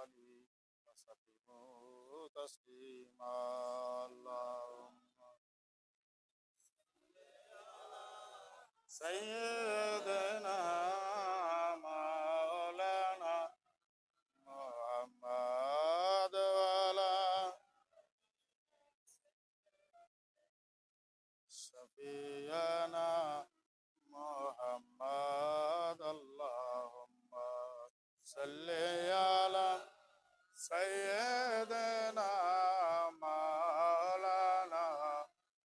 عليه وسلموا تسليما اللهم سيدنا سيدنا مولانا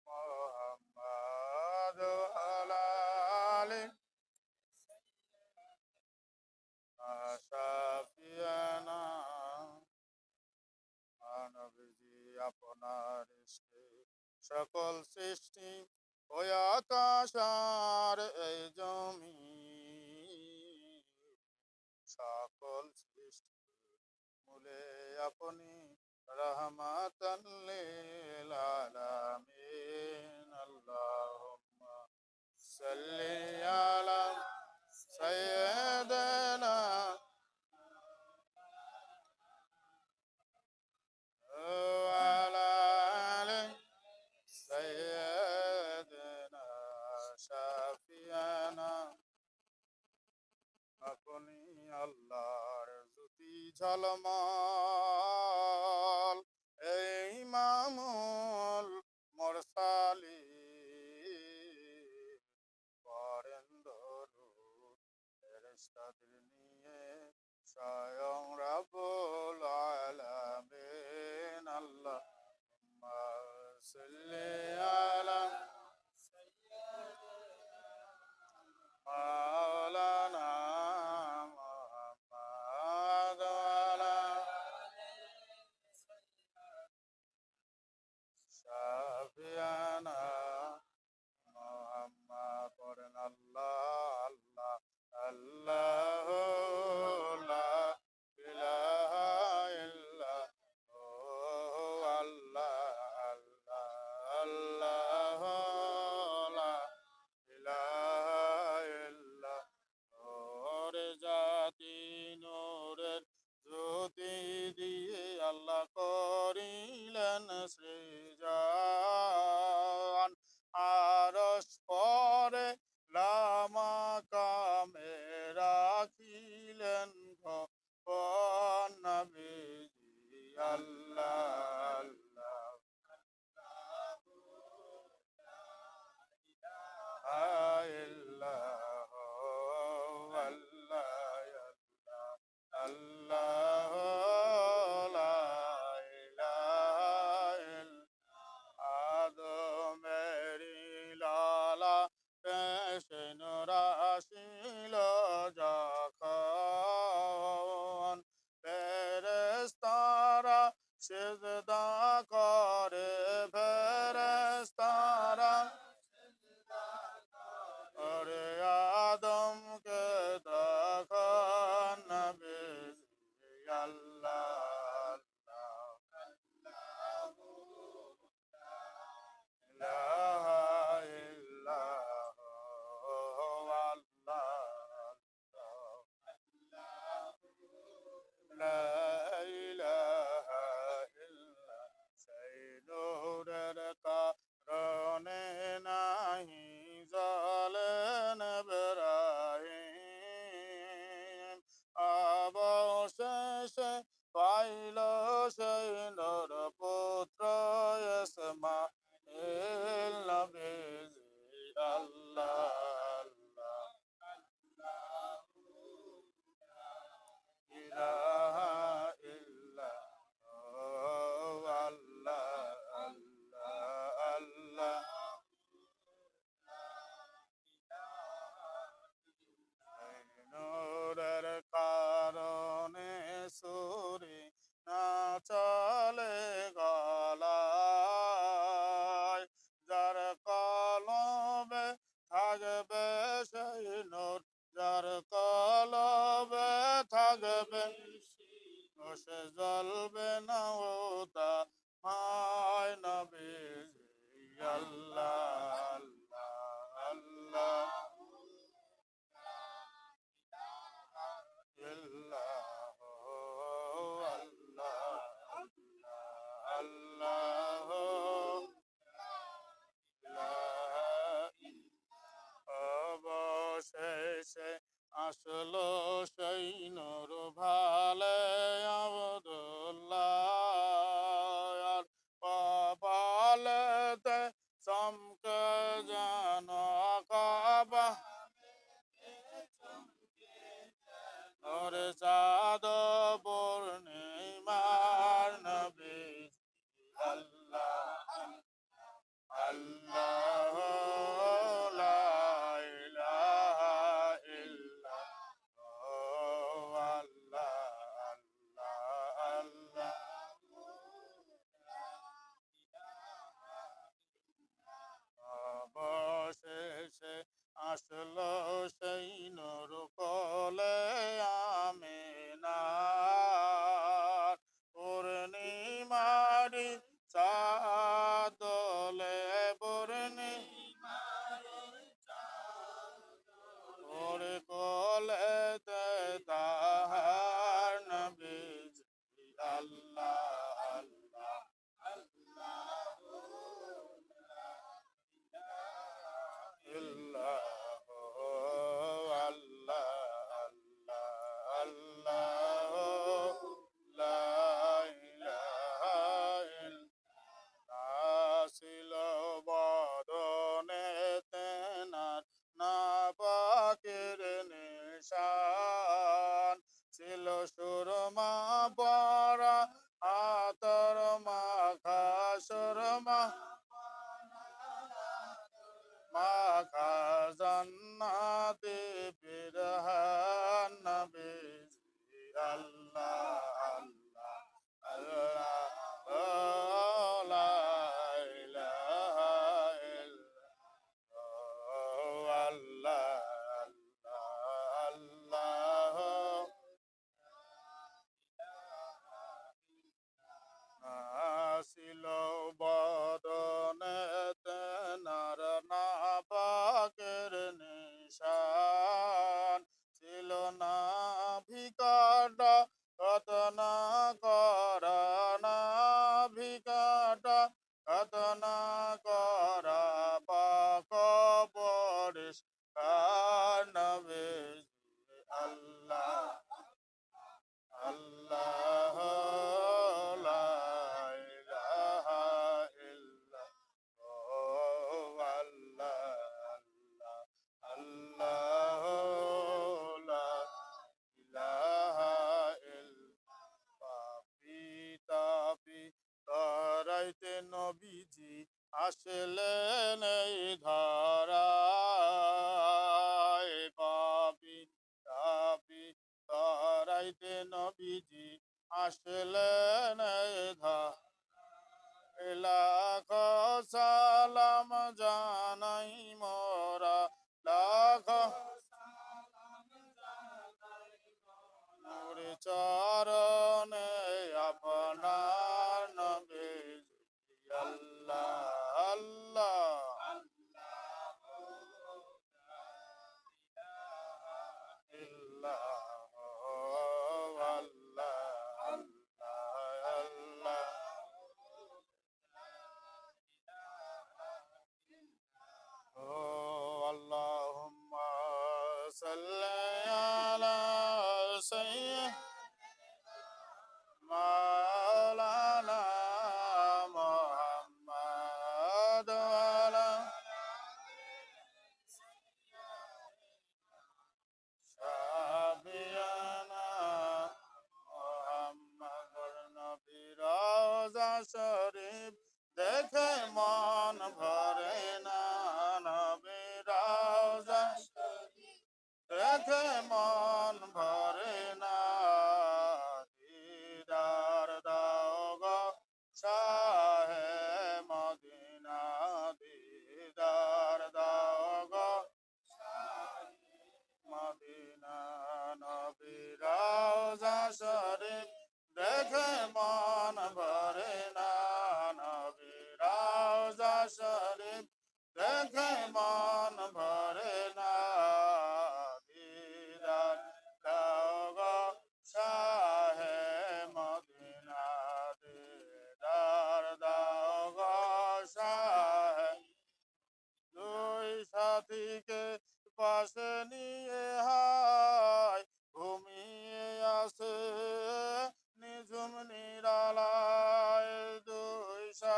محمد على آله شافينا আপনার সকল সৃষ্টি ওই আকাশার এই জমি সকল সৃষ্টি কুলে আপনি রহমাতাল লিল আলামিন আল্লাহুম্মা সাল্লি আলা সাইয়্যিদানা ওয়া আলা ঝলমল এই মামুল মোরসালি। ফেরেশতাদের নিয়ে স্বয়ং রাবুল আলামিন আল্লাহ সাল্লি আলা Gaga. নট রতন আসলেন লাখ সালাম জানাই মোরা। লাখ চরণ لا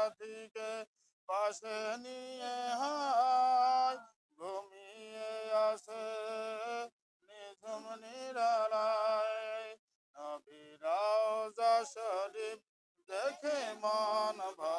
সাথীকে পাশে নিয়ে হয় ঘুমিয়ে আসে নিঝুম নিরালায়। নবীরাও যা শরীফ দেখে মন ভা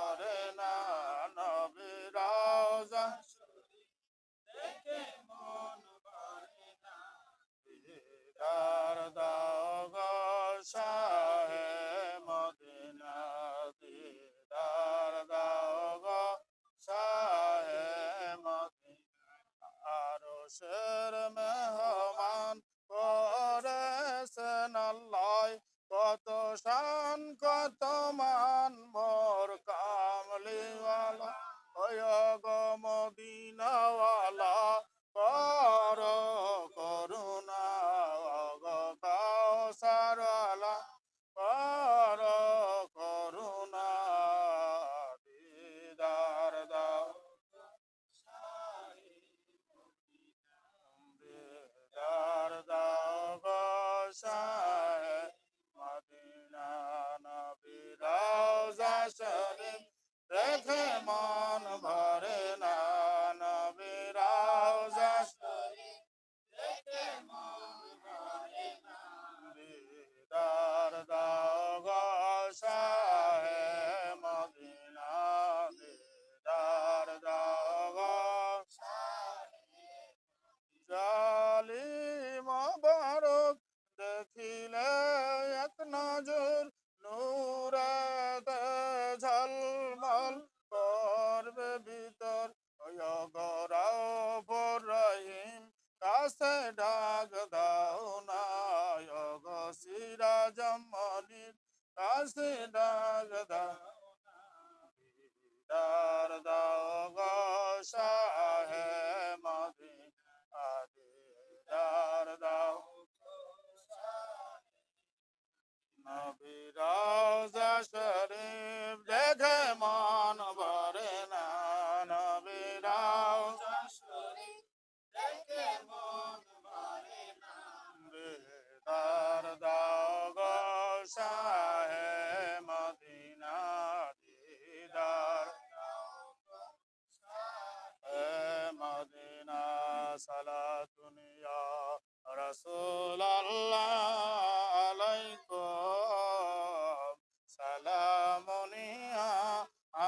শান কত মান মোর কামলিওয়ালা? ওই গম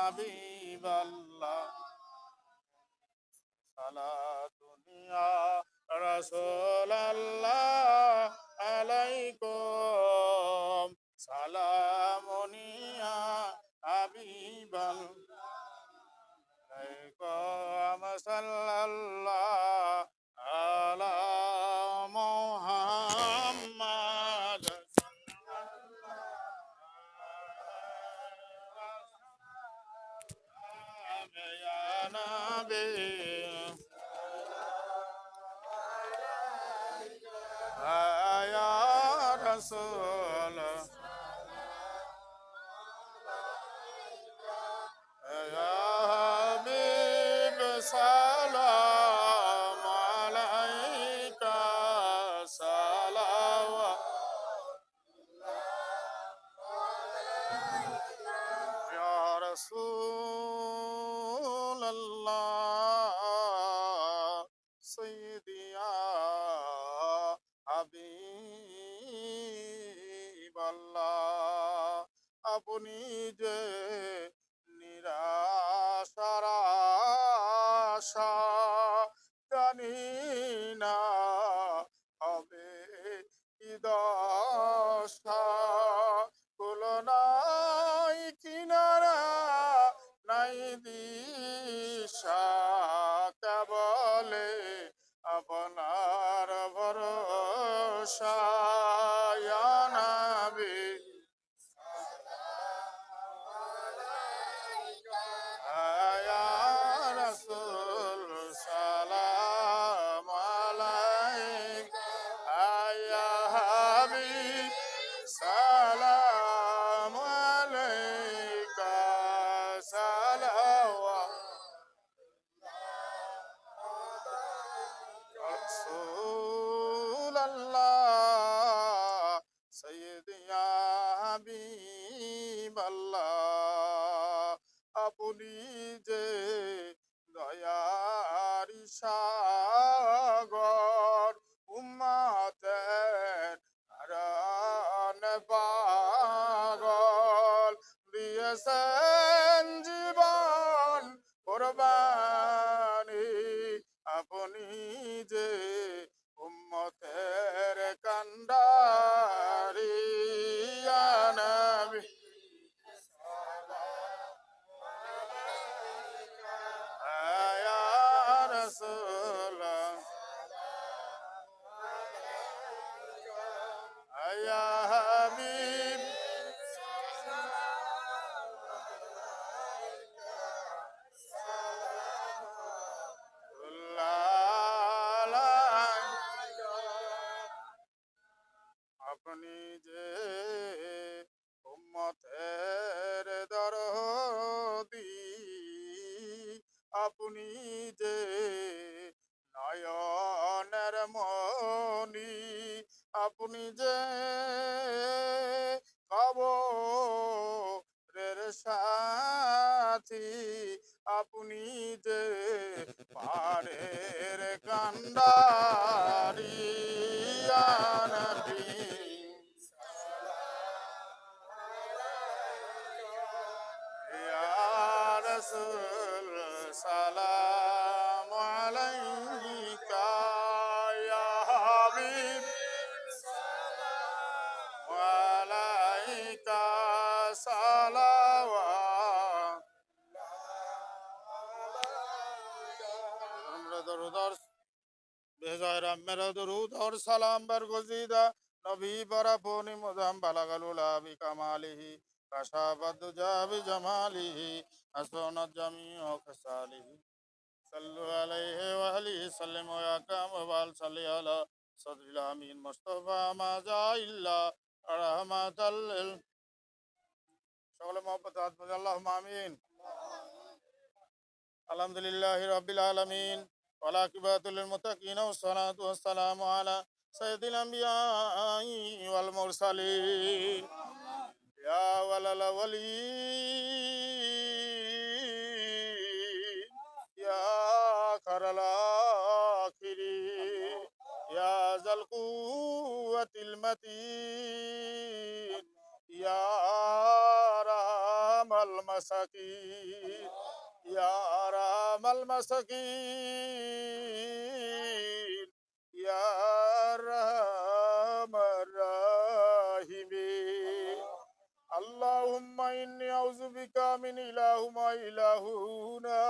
হাবিব আল্লাহ সালা দুনিয়া রসুল আল্লাহ আলাইকুম। সালামুনিয়া হাবিব আল্লাহ আলাইকুম সাল্লাল্লাহ موسى يا نبي. يا দিয়েছেন জীবন কোরবানি। আপনি যে উম্মতের কান্ডারি ইয়া নবী ইয়া সাথী আপনি যে পারের কান্ডারি। দরুদ আর সালাম বরগুজিদা নবী বরাপুনি মুদাম বালাগালুলা বিকামালিহি কাশাবাদ জাবি জামালিহি হাসনাত জামিউ খাসালিহি صلوا عليه وآله سلم ويا كام وبال صلي على صدر الأمين مصطفى ما جاء إلا رحمة لل সকলে মোহাম্মত আত্মদ আল্লাহুম্মা আমিন আলহামদুলিল্লাহ রাব্বিল আলামিন والعاقبة للمتقين والصلاة والسلام على سيد الأنبياء والمرسلين يا ولل الأولين يا خير الآخرين يا ذا القوة المتين يا رحم المساكين يا رحم المساكين يا رحم الراحمين. اللهم إني أعوذ بك من إله ما إلهنا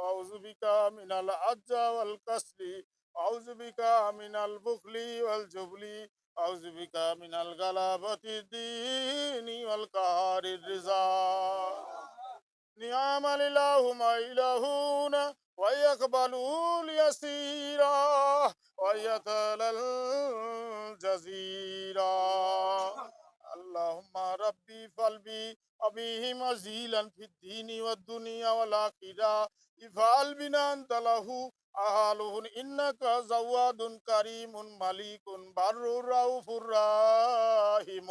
أعوذ بك من العجز والكسل. أعوذ بك من البخل والجبل. أعوذ بك من الغلبة الدين والقهر الرزاق نعمل اللهم إلهنا ويقبلوا اليسيرا ويتلى الجزيرا اللهم ربي فلبي أبيه مزيلا في الدين والدنيا والآخرة افعل بنا أنت له أهله إنك زواد كريم مليك بر رؤوف رحيم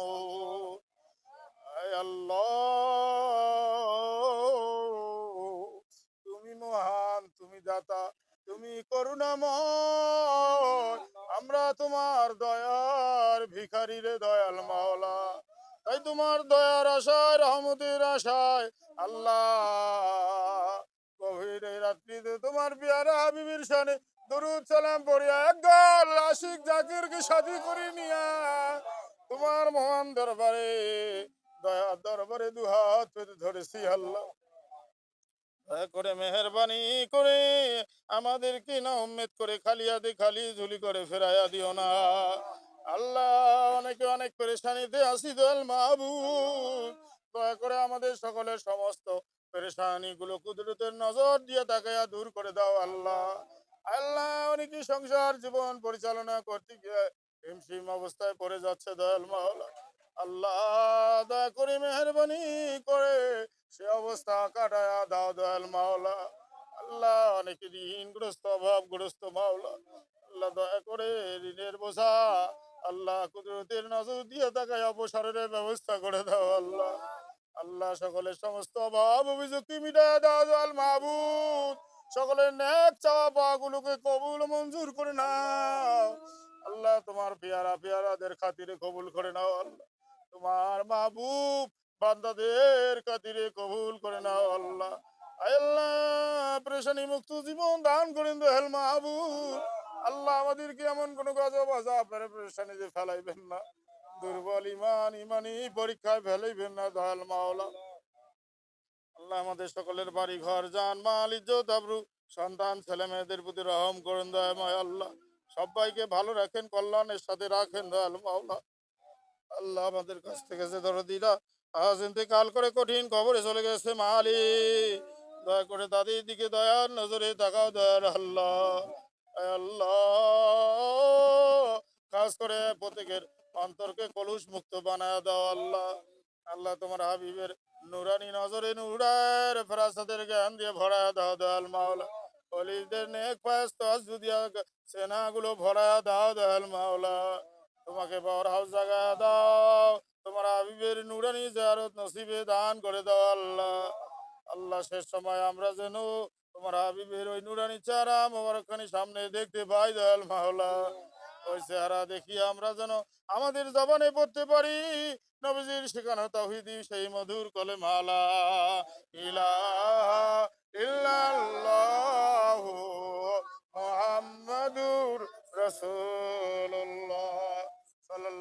তুমি মহান, তুমি দাতা, তুমি করুণাময়। আমরা তোমার দয়ার ভিখারি দয়াল মাওলা। তাই তোমার দয়ার আশায়, রহমতের আশায় আল্লাহ। গভীর রাত্রিতে তোমার বিয়ারা হাবিবির সানে দরুদ সালাম পড়িয়া একদল আশিক জাকিরকে সাথী করে নিয়া তোমার মহান দরবারে দয়া দরবারে দুহাত পেতে ধরেছি, আল্লাহ। দয়া করে মেহরবানি করে না উম্মেদ করে খালি ঝুলি করে ফেরাইয়া দিও না। আল্লাহ, অনেকে অনেক পেরেশানিতে আসি মাহবুব। দয়া করে আমাদের সকলের সমস্ত পেরেশানি গুলো কুদরতের নজর দিয়ে তাকাইয়া দূর করে দাও, আল্লাহ। আল্লাহ, অনেকে সংসার জীবন পরিচালনা করতে গিয়ে হিমশিম অবস্থায় পড়ে যাচ্ছে দয়াল মাওলা। আল্লাহ দয়া করে মেহরবানি করে সে অবস্থা কাটায়া দাও দয়াল মাওলা। আল্লাহ অনেকে ঋণগ্রস্ত অভাবগ্রস্ত মাওলা। আল্লাহ দয়া করে ঋণের বোঝা, আল্লাহ কুদরতের নজর দিয়ে তাকায় অবসরের ব্যবস্থা করে দাও আল্লাহ। আল্লাহ সকলের সমস্ত অভাব অভিযোগ কি মিটায় দাও দয়াল মাহবুব। সকলের নেক চাওয়া পাগুলোকে কবুল মঞ্জুর করে নাও। আল্লাহ তোমার পেয়ারা পেয়ারাদের খাতিরে কবুল করে নাও আল্লাহ। তোমার মাহবুব বান্দাদের খাতিরে কবুল করে নাও আল্লাহ। আল্লাহ, পরেশানি মুক্ত জীবন দান করেন দয়াল মাহবুব। আল্লাহ আমাদেরকে এমন কোন গজব আজাব পরেশানিতে ফেলাইবেন না। দুর্বল ইমান, ইমানি পরীক্ষায় ফেলাইবেন না দয়াল মাওলা। আল্লাহ আমাদের সকলের বাড়ি ঘর জান, মাল, ইজ্জত, আবরু, সন্তান, ছেলে মেয়েদের প্রতি রহম করেন দয়াময় আল্লাহ। সবাইকে ভালো রাখেন, কল্যাণের সাথে রাখেন দয়াল মাওলা। আল্লাহ আমাদের কাছ থেকে যে দরদিরা আজ ইন্তেকাল করে কঠিন খবরে চলে গেছে মালি। দয়া করে দাদির দিকে দয়ার নজরে তাকাও দয়ার আল্লাহ। আল্লাহ। কাজ করে প্রত্যেকের অন্তরকে কলুষ মুক্ত বানায় দাও আল্লাহ। আল্লাহ তোমার হাবিবের নুরানি নজরে নুরার ফেরাসাদের জ্ঞান দিয়ে ভরা দাও দয়াল মাওলা। অলিদের নেক পায়স তসজুদিয়া সেনাগুলো ভরা দাও দয়াল মাওলা। তোমাকে বড় হাউস জায়গা দাও। তোমার হাবিবের নুরানি জারত নসিবে দান করে দাও আল্লাহ। আল্লাহ, শেষ সময় আমরা যেন তোমার হাবিবের ওই নুরানি চারা মোবারকখানি সামনে দেখতে পাই দয়াল মাওলা। ওই চেহারা দেখি আমরা যেন আমাদের জবানে পড়তে পারি। নবীজির শেখানো তাহিদি, সেই মধুর কলে মালা ইলাহা ইল্লাল্লাহু মুহাম্মাদুর রাসূলুল্লাহ। সাল্লাল্লাহু